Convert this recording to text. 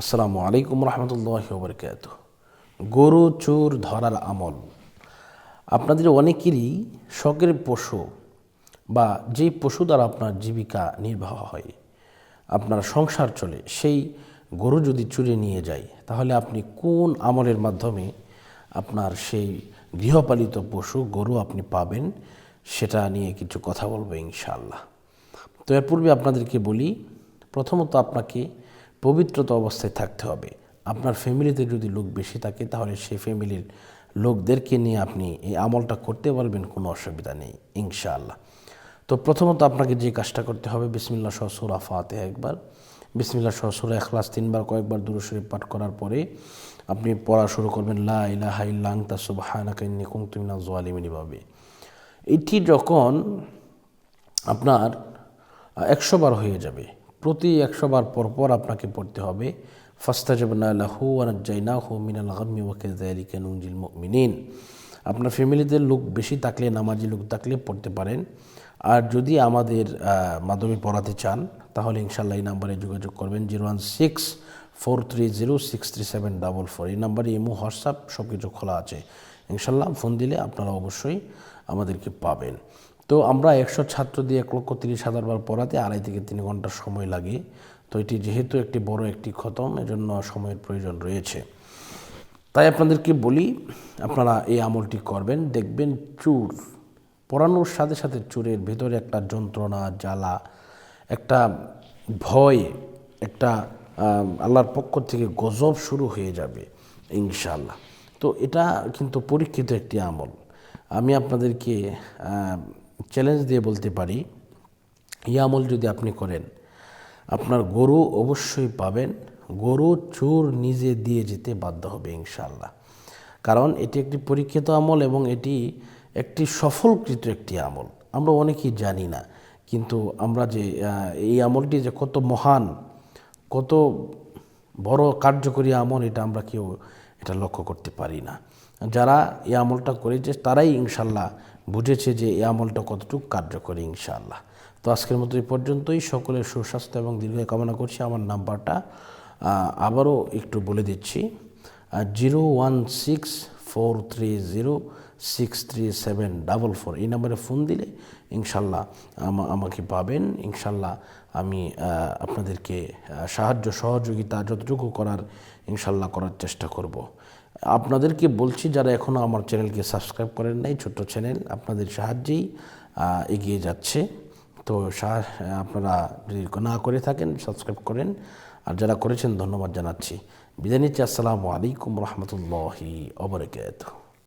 আসসালামু আলাইকুম রহমতুল্লাহ বরকাত গরু, চোর, ধরার আমল। আপনাদের অনেকেরই শখের পশু বা যেই পশু দ্বারা আপনার জীবিকা নির্বাহ হয়, আপনার সংসার চলে, সেই গরু যদি চুরে নিয়ে যায়, তাহলে আপনি কোন আমলের মাধ্যমে আপনার সেই গৃহপালিত পশু, গরু আপনি পাবেন, সেটা নিয়ে কিছু কথা বলব ইনশাআল্লাহ। তো এর পূর্বে আপনাদেরকে বলি, প্রথমত আপনাকে পবিত্রতা অবস্থায় থাকতে হবে। আপনার ফ্যামিলিতে যদি লোক বেশি থাকে, তাহলে সেই ফ্যামিলির লোকদেরকে নিয়ে আপনি এই আমলটা করতে পারবেন, কোনো অসুবিধা নেই, ইনশাআল্লাহ। তো প্রথমত আপনাকে যে কাজটা করতে হবে বিসমিল্লা সহ ফাতে একবার। বিসমিল্লা সহ সুরা এখলাস তিনবার, কয়েকবার দূরস্বরী পাঠ করার পরে আপনি পড়া শুরু করবেন, লা ইলাহা ইল্লা আনতা, সুবহানাকা ইন্নী কুনতু মিনাজ জালিমিন ভাবে এটি যখন আপনার একশো বার হয়ে যাবে প্রতি একশো বার পর পর আপনাকে পড়তে হবে। মিনাল আপনার ফ্যামিলিতে লোক বেশি থাকলে, নামাজি লোক থাকলে পড়তে পারেন। আর যদি আমাদের মাধ্যমে পড়াতে চান, তাহলে ইনশাল্লাহ এই নাম্বারে যোগাযোগ করবেন zero one six four three zero six three seven double four. এই নাম্বারে ইমো, হোয়াটসঅ্যাপ সব কিছু খোলা আছে। ইনশাল্লাহ ফোন দিলে আপনারা অবশ্যই আমাদেরকে পাবেন। তো আমরা একশো ছাত্র দিয়ে এক লক্ষ তিরিশ হাজার বার পড়াতে আড়াই থেকে তিন ঘণ্টা সময় লাগে। তো এটি যেহেতু একটি বড় একটি খতম, এজন্য সময়ের প্রয়োজন রয়েছে। তাই আপনাদেরকে বলি, আপনারা এই আমলটি করবেন, দেখবেন চুর। পড়ানোর সাথে সাথে চুরের ভেতরে একটা যন্ত্রণা, জ্বালা, একটা ভয়, একটা আল্লাহর পক্ষ থেকে গজব শুরু হয়ে যাবে ইনশাল্লাহ তো এটা কিন্তু পরীক্ষিত একটি আমল। আমি আপনাদেরকে চ্যালেঞ্জ দিয়ে বলতে পারি, এই আমল যদি আপনি করেন, আপনার গরু অবশ্যই পাবেন। গরু, চোর নিজে দিয়ে যেতে বাধ্য হবে ইনশাল্লাহ কারণ এটি একটি পরীক্ষিত আমল এবং এটি একটি সফলকৃত একটি আমল। আমরা অনেকেই জানি না, কিন্তু আমরা যে এই আমলটি যে কত মহান, কত বড় কার্যকরী আমল, এটা আমরা কেউ এটা লক্ষ্য করতে পারি না। যারা এই আমলটা করেছে, তারাই ইনশাল্লাহ বুঝেছে যে এই আমলটা কতটুকু কার্যকরী ইনশাল্লাহ তো আজকের মতো এই পর্যন্তই। সকলের সুস্বাস্থ্য এবং দীর্ঘ কামনা করছি। আমার নাম্বারটা আবারও একটু বলে দিচ্ছি zero one six four three zero six three seven double four. এই নাম্বারে ফোন দিলে ইনশাল্লাহ আমা- আমাকে পাবেন। ইনশাল্লাহ আমি আপনাদেরকে সাহায্য, সহযোগিতা যতটুকু করার ইনশাল্লাহ করার চেষ্টা করব। আপনাদেরকে বলছি, যারা এখনও আমার চ্যানেলকে সাবস্ক্রাইব করেন নাই, ছোট্ট চ্যানেল আপনাদের সাহায্যেই এগিয়ে যাচ্ছে। তো আপনারা যদি না করে থাকেন, সাবস্ক্রাইব করেন। আর যারা করেছেন, ধন্যবাদ জানাচ্ছি। বিদায় নিচ্ছি, আসসালামু আলাইকুম রহমতুল্লাহি অবরকাত